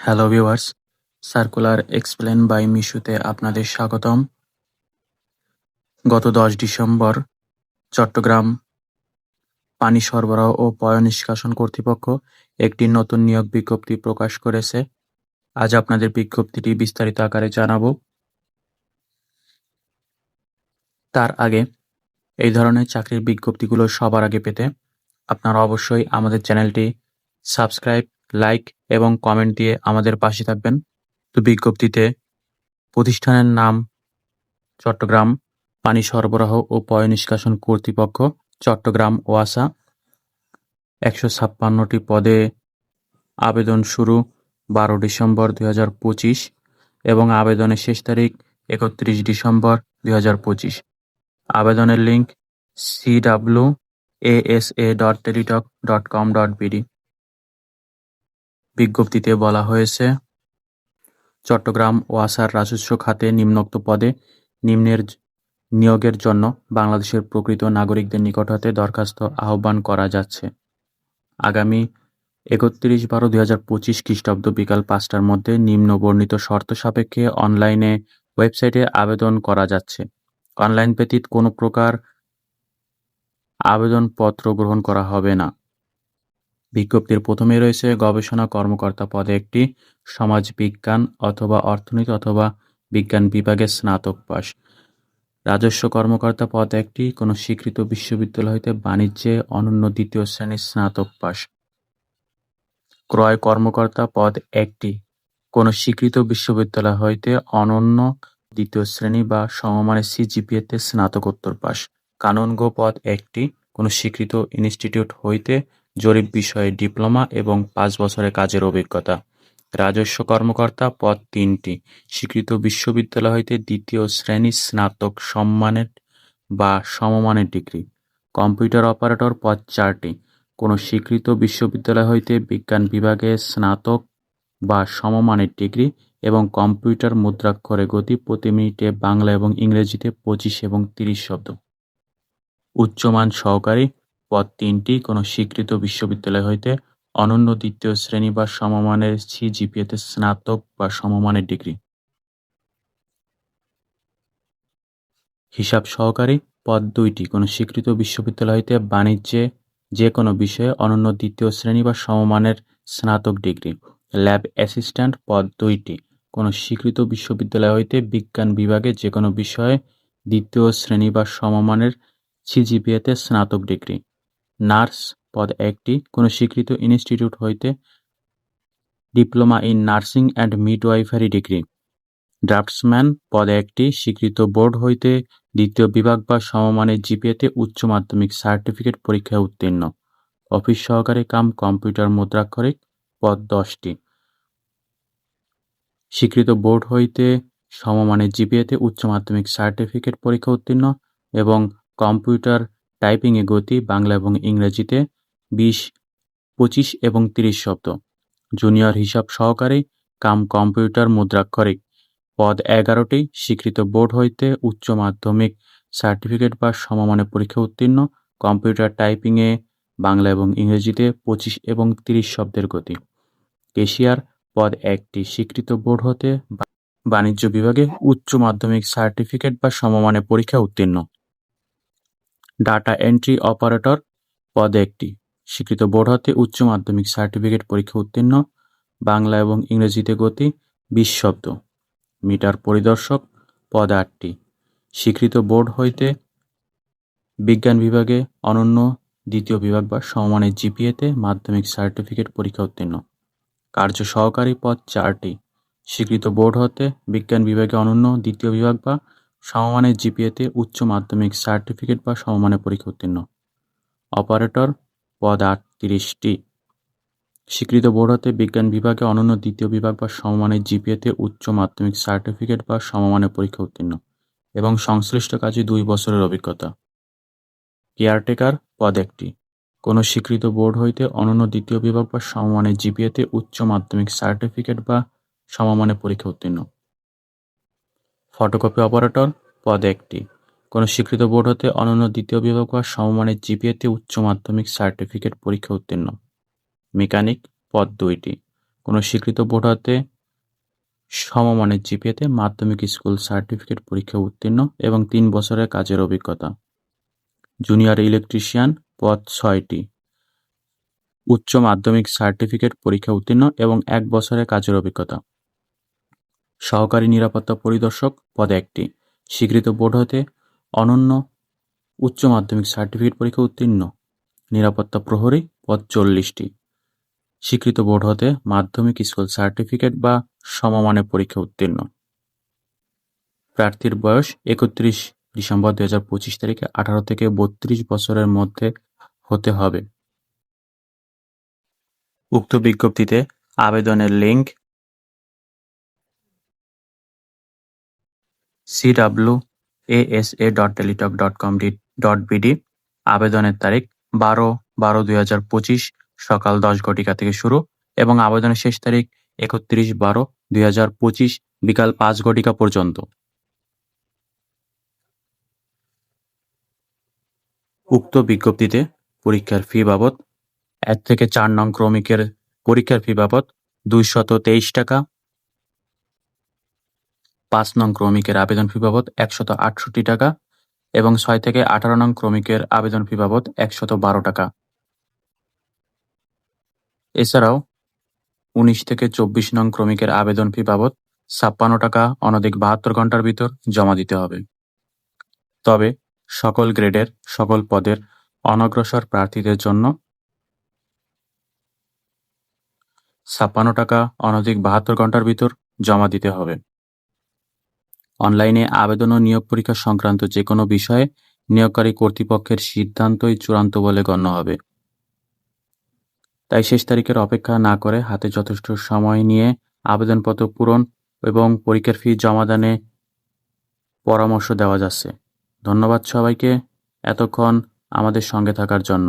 Hello viewers circular explain by মিশুতে আপনাদের স্বাগতম। গত দশ ডিসেম্বর, চট্টগ্রাম পানি সরবরাহ ও পয়ঃনিষ্কাশন কর্তৃপক্ষ একটি নতুন নিয়োগ বিজ্ঞপ্তি প্রকাশ করেছে। আজ আপনাদের বিজ্ঞপ্তিটি বিস্তারিত আকারে জানাব। তার আগে, এই ধরনের চাকরির বিজ্ঞপ্তিগুলো সবার আগে পেতে আপনারা অবশ্যই আমাদের চ্যানেলটি সাবস্ক্রাইব লাইক এবং কমেন্ট দিয়ে আমাদের পাশে থাকবেন। তো বিজ্ঞপ্তিতে প্রতিষ্ঠানের নাম চট্টগ্রাম পানি সরবরাহ ও পয় নিষ্কাশন কর্তৃপক্ষ চট্টগ্রাম ওয়াসা একশো ছাপ্পান্নটি পদে আবেদন শুরু বারো ডিসেম্বর দুই হাজার পঁচিশ এবং আবেদনের শেষ তারিখ একত্রিশ ডিসেম্বর দুই হাজার পঁচিশ। আবেদনের link C W ASA dot Teletalk dot com dot BD বিজ্ঞপ্তিতে বলা হয়েছে, চট্টগ্রাম ওয়াসার রাজস্ব খাতে নিম্নোক্ত পদে নিম্নের নিয়োগের জন্য বাংলাদেশের প্রকৃত নাগরিকদের নিকট হতে দরখাস্ত আহ্বান করা যাচ্ছে। আগামী একত্রিশ বারো দুই হাজার পঁচিশ খ্রিস্টাব্দ বিকাল পাঁচটার মধ্যে নিম্ন বর্ণিত শর্ত সাপেক্ষে অনলাইনে ওয়েবসাইটে আবেদন করা যাচ্ছে। অনলাইন ব্যতীত কোনো প্রকার আবেদনপত্র গ্রহণ করা হবে না। বিজ্ঞপ্তির প্রথমে রয়েছে গবেষণা কর্মকর্তা পদে একটি সমাজ বিজ্ঞান অথবা অর্থনীতি অথবা বিজ্ঞান বিভাগে স্নাতক পাশ রাজস্ব কর্মকর্তা পদ একটি কোনো স্বীকৃত বিশ্ববিদ্যালয় হইতে বাণিজ্যে অনন্য দ্বিতীয় শ্রেণির স্নাতক পাশ ক্রয় কর্মকর্তা পদ একটি, কোনো স্বীকৃত বিশ্ববিদ্যালয় হইতে অনন্য দ্বিতীয় শ্রেণি বা সমমানের সিজিপিএতে স্নাতকোত্তর পাশ কানুনগো পদ একটি, কোনো স্বীকৃত ইনস্টিটিউট হইতে জরিপ বিষয়ে ডিপ্লোমা এবং পাঁচ বছরের কাজের অভিজ্ঞতা। রাজস্ব কর্মকর্তা পদ তিনটি। স্বীকৃত বিশ্ববিদ্যালয় হইতে দ্বিতীয় শ্রেণি স্নাতক সম্মানের বা সমমানের ডিগ্রি। কম্পিউটার অপারেটর পদ চারটি। কোনো স্বীকৃত বিশ্ববিদ্যালয় হইতে বিজ্ঞান বিভাগে স্নাতক বা সমমানের ডিগ্রি এবং কম্পিউটার মুদ্রাক্ষরে গতি প্রতি মিনিটে বাংলা এবং ইংরেজিতে পঁচিশ এবং তিরিশ শব্দ। উচ্চমান সহকারী পদ তিনটি, কোনো স্বীকৃত বিশ্ববিদ্যালয় হইতে অনন্য দ্বিতীয় শ্রেণি বা সমমানের সিজিপিএতে স্নাতক বা সমমানের ডিগ্রি। হিসাব সহকারী, পদ দুইটি, কোনো স্বীকৃত বিশ্ববিদ্যালয় হইতে বাণিজ্যে যে কোনো বিষয়ে অনন্য দ্বিতীয় শ্রেণি বা সমমানের স্নাতক ডিগ্রি। ল্যাব অ্যাসিস্ট্যান্ট, পদ দুইটি, কোনো স্বীকৃত বিশ্ববিদ্যালয় হইতে বিজ্ঞান বিভাগে যে কোনো বিষয়ে দ্বিতীয় শ্রেণি বা সমমানের সিজিপিএতে স্নাতক ডিগ্রি। নার্স পদ একটি। কোনো স্বীকৃত ইনস্টিটিউট হইতে diploma in nursing and midwifery degree. Draftsman পদ একটি। স্বীকৃত বোর্ড হইতে দ্বিতীয় বিভাগ বা সমমানের জিপিএতে উচ্চ মাধ্যমিক সার্টিফিকেট পরীক্ষায় উত্তীর্ণ। অফিস সহকারী কাম কম্পিউটার মুদ্রাক্ষরিক পদ দশটি। স্বীকৃত বোর্ড হইতে সমমানের জিপিএতে উচ্চ মাধ্যমিক সার্টিফিকেট পরীক্ষা উত্তীর্ণ এবং কম্পিউটার টাইপিংয়ে গতি বাংলা এবং ইংরেজিতে বিশ, পঁচিশ এবং তিরিশ শব্দ। জুনিয়র হিসাব সহকারী কাম কম্পিউটার মুদ্রাক্ষরিক। পদ এগারোটি, স্বীকৃত বোর্ড হইতে উচ্চ মাধ্যমিক সার্টিফিকেট বা সমমানের পরীক্ষা উত্তীর্ণ। কম্পিউটার টাইপিংয়ে বাংলা এবং ইংরেজিতে পঁচিশ এবং তিরিশ শব্দের গতি। কেশিয়ার পদ একটি, স্বীকৃত বোর্ড হতে বাণিজ্য বিভাগে উচ্চ মাধ্যমিক সার্টিফিকেট বা সমমানের পরীক্ষা উত্তীর্ণ। ডাটা এন্ট্রি অপারেটর পদে একটি। স্বীকৃত বোর্ড হতে উচ্চ মাধ্যমিক সার্টিফিকেট পরীক্ষা উত্তীর্ণ, বাংলা এবং ইংরেজিতে গতি বিশ শব্দ। মিটার পরিদর্শক পদ আটটি। স্বীকৃত বোর্ড হইতে বিজ্ঞান বিভাগে অনন্য দ্বিতীয় বিভাগ বা সমমানের জিপিএতে মাধ্যমিক সার্টিফিকেট পরীক্ষা উত্তীর্ণ। কার্য সহকারী পদ চারটি। স্বীকৃত বোর্ড হতে বিজ্ঞান বিভাগে অনন্য দ্বিতীয় বিভাগ বা সমমানের জিপিএতে উচ্চ মাধ্যমিক সার্টিফিকেট বা সমমানের পরীক্ষা উত্তীর্ণ। অপারেটর পদ আটত্রিশটি। স্বীকৃত বোর্ড হতে বিজ্ঞান বিভাগে অনন্য দ্বিতীয় বিভাগ বা সমমানের জিপিএতে উচ্চ মাধ্যমিক সার্টিফিকেট বা সমমানের পরীক্ষা উত্তীর্ণ এবং সংশ্লিষ্ট কাজে দুই বছরের অভিজ্ঞতা। কেয়ারটেকার পদ একটি। কোনো স্বীকৃত বোর্ড হইতে অনন্য দ্বিতীয় বিভাগ বা সমমানের জিপিএতে উচ্চ মাধ্যমিক সার্টিফিকেট বা সমমানের পরীক্ষা উত্তীর্ণ। ফটোকপি অপারেটর পদ একটি। কোনো স্বীকৃত বোর্ড হতে অনন্য দ্বিতীয় বিভাগ বা সমমানের জিপিএতে উচ্চ মাধ্যমিক সার্টিফিকেট পরীক্ষা উত্তীর্ণ। মেকানিক পদ দুইটি। কোনো স্বীকৃত বোর্ড হতে সমমানের জিপিএতে মাধ্যমিক স্কুল সার্টিফিকেট পরীক্ষা উত্তীর্ণ এবং তিন বছরের কাজের অভিজ্ঞতা। জুনিয়র ইলেকট্রিশিয়ান পদ ছয়টি। উচ্চ মাধ্যমিক সার্টিফিকেট পরীক্ষা উত্তীর্ণ এবং এক বছরের কাজের অভিজ্ঞতা। সহকারী নিরাপত্তা পরিদর্শক পদে একটি। স্বীকৃত বোর্ড হতে অনন্য উচ্চ মাধ্যমিক সার্টিফিকেট পরীক্ষা উত্তীর্ণ। নিরাপত্তা প্রহরী পদ চল্লিশটি। স্বীকৃত বোর্ড হতে মাধ্যমিক স্কুল সার্টিফিকেট বা সমমানের পরীক্ষা উত্তীর্ণ। প্রার্থীর বয়স একত্রিশ ডিসেম্বর দু হাজার পঁচিশ তারিখে আঠারো থেকে বত্রিশ বছরের মধ্যে হতে হবে। উক্ত বিজ্ঞপ্তিতে আবেদনের link CW ASA dot Teletalk dot com dot BD আবেদনের তারিখ বারো বারো দুই হাজার পঁচিশ সকাল দশ ঘটিকা থেকে শুরু এবং আবেদনের শেষ তারিখ একত্রিশ বারো দুই হাজার পঁচিশ বিকাল পাঁচ ঘটিকা পর্যন্ত। উক্ত বিজ্ঞপ্তিতে পরীক্ষার ফি বাবদ, এক থেকে চার নং ক্রমিকের পরীক্ষার ফি বাবদ দুইশত তেইশ টাকা পাঁচ নং ক্রমিকের আবেদন ফি বাবদ একশত আটষট্টি টাকা এবং ছয় থেকে আঠারো নং ক্রমিকের আবেদন ফি বাবদ একশত বারো টাকা। এছাড়াও উনিশ থেকে চব্বিশ নং ক্রমিকের আবেদন ফি বাবদ ছাপ্পান্ন টাকা অনধিক বাহাত্তর ঘণ্টার ভিতর জমা দিতে হবে। তবে সকল গ্রেডের, সকল পদের অনগ্রসর প্রার্থীদের জন্য ছাপ্পান্ন টাকা অনধিক বাহাত্তর ঘণ্টার ভিতর জমা দিতে হবে। অনলাইনে আবেদন ও নিয়োগ পরীক্ষা সংক্রান্ত যে কোনো বিষয়ে নিয়োগকারী কর্তৃপক্ষের সিদ্ধান্তই চূড়ান্ত বলে গণ্য হবে। তাই শেষ তারিখের অপেক্ষা না করে হাতে যথেষ্ট সময় নিয়ে আবেদনপত্র পূরণ এবং পরীক্ষার ফি জমাদানে পরামর্শ দেওয়া যাচ্ছে। ধন্যবাদ সবাইকে। এতক্ষণ আমাদের সঙ্গে থাকার জন্য।